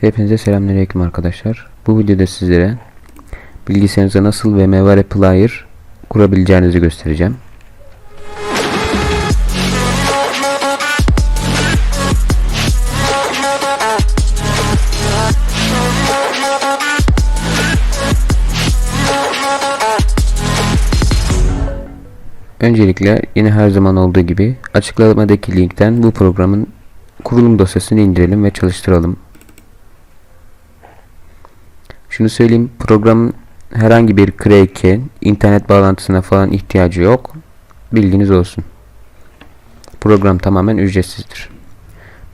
Hepinize selamünaleyküm arkadaşlar. Bu videoda sizlere bilgisayarınıza nasıl VMware Player kurabileceğinizi göstereceğim. Öncelikle yine her zaman olduğu gibi açıklamadaki linkten bu programın kurulum dosyasını indirelim ve çalıştıralım. Şunu söyleyeyim programın herhangi bir crack'e, internet bağlantısına falan ihtiyacı yok. Bilginiz olsun. Program tamamen ücretsizdir.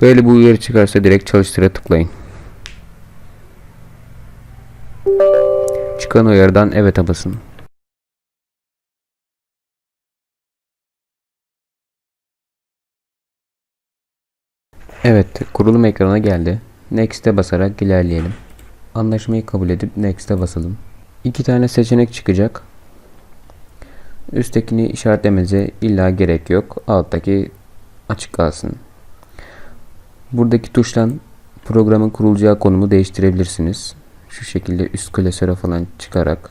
Böyle bu uyarı çıkarsa direkt çalıştıra tıklayın. Çıkan uyarıdan evet'e basın. Evet, kurulum ekranına geldi. Next'e basarak ilerleyelim. Anlaşmayı kabul edip Next'e basalım. İki tane seçenek çıkacak. Üsttekini işaretlemenize illa gerek yok. Alttaki açık kalsın. Buradaki tuştan programın kurulacağı konumu değiştirebilirsiniz. Şu şekilde üst klasöre falan çıkarak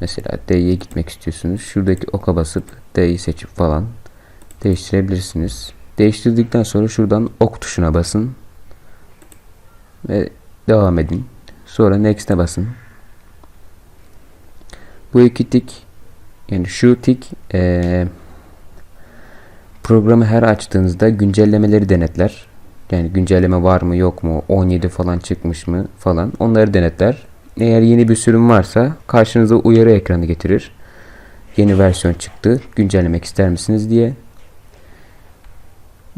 mesela D'ye gitmek istiyorsunuz. Şuradaki oka basıp D'yi seçip falan değiştirebilirsiniz. Değiştirdikten sonra şuradan ok tuşuna basın ve devam edin. Sonra next'e basın. Bu iki tik yani şu tik eee, programı her açtığınızda güncellemeleri denetler. Yani güncelleme var mı yok mu 17 falan çıkmış mı falan onları denetler. Eğer yeni bir sürüm varsa karşınıza uyarı ekranı getirir. Yeni versiyon çıktı güncellemek ister misiniz diye.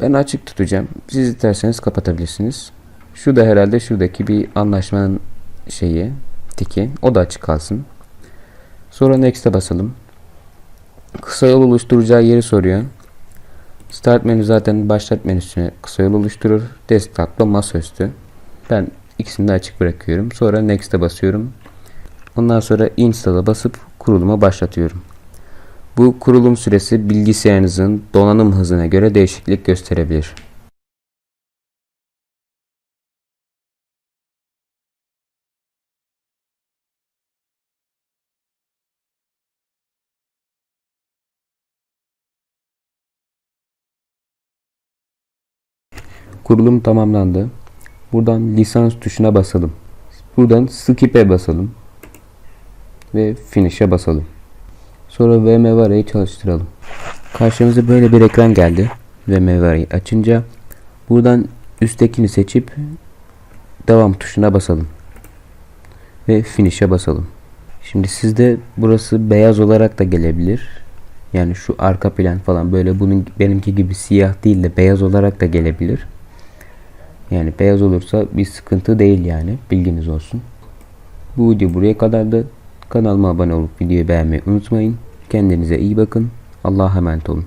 Ben açık tutacağım. Siz isterseniz kapatabilirsiniz. Şu da herhalde şuradaki bir anlaşmanın şeyi, tiki. O da açık kalsın. Sonra next'e basalım. Kısa yol oluşturacağı yeri soruyor. Start menü zaten başlat menüsüne kısa yol oluşturur. Desktop'la masaüstü. Ben ikisini de açık bırakıyorum. Sonra next'e basıyorum. Ondan sonra install'a basıp kuruluma başlatıyorum. Bu kurulum süresi bilgisayarınızın donanım hızına göre değişiklik gösterebilir. Kurulum tamamlandı. Buradan lisans tuşuna basalım. Buradan skip'e basalım. Ve finish'e basalım. Sonra VMware'yi çalıştıralım. Karşımıza böyle bir ekran geldi. VMware'yi açınca buradan üsttekini seçip devam tuşuna basalım. Ve finish'e basalım. Şimdi sizde burası beyaz olarak da gelebilir. Yani şu arka plan falan böyle bunun benimki gibi siyah değil de beyaz olarak da gelebilir. Yani beyaz olursa bir sıkıntı değil yani bilginiz olsun. Bu video buraya kadardı. Kanalıma abone olup videoyu beğenmeyi unutmayın. Kendinize iyi bakın. Allah'a emanet olun.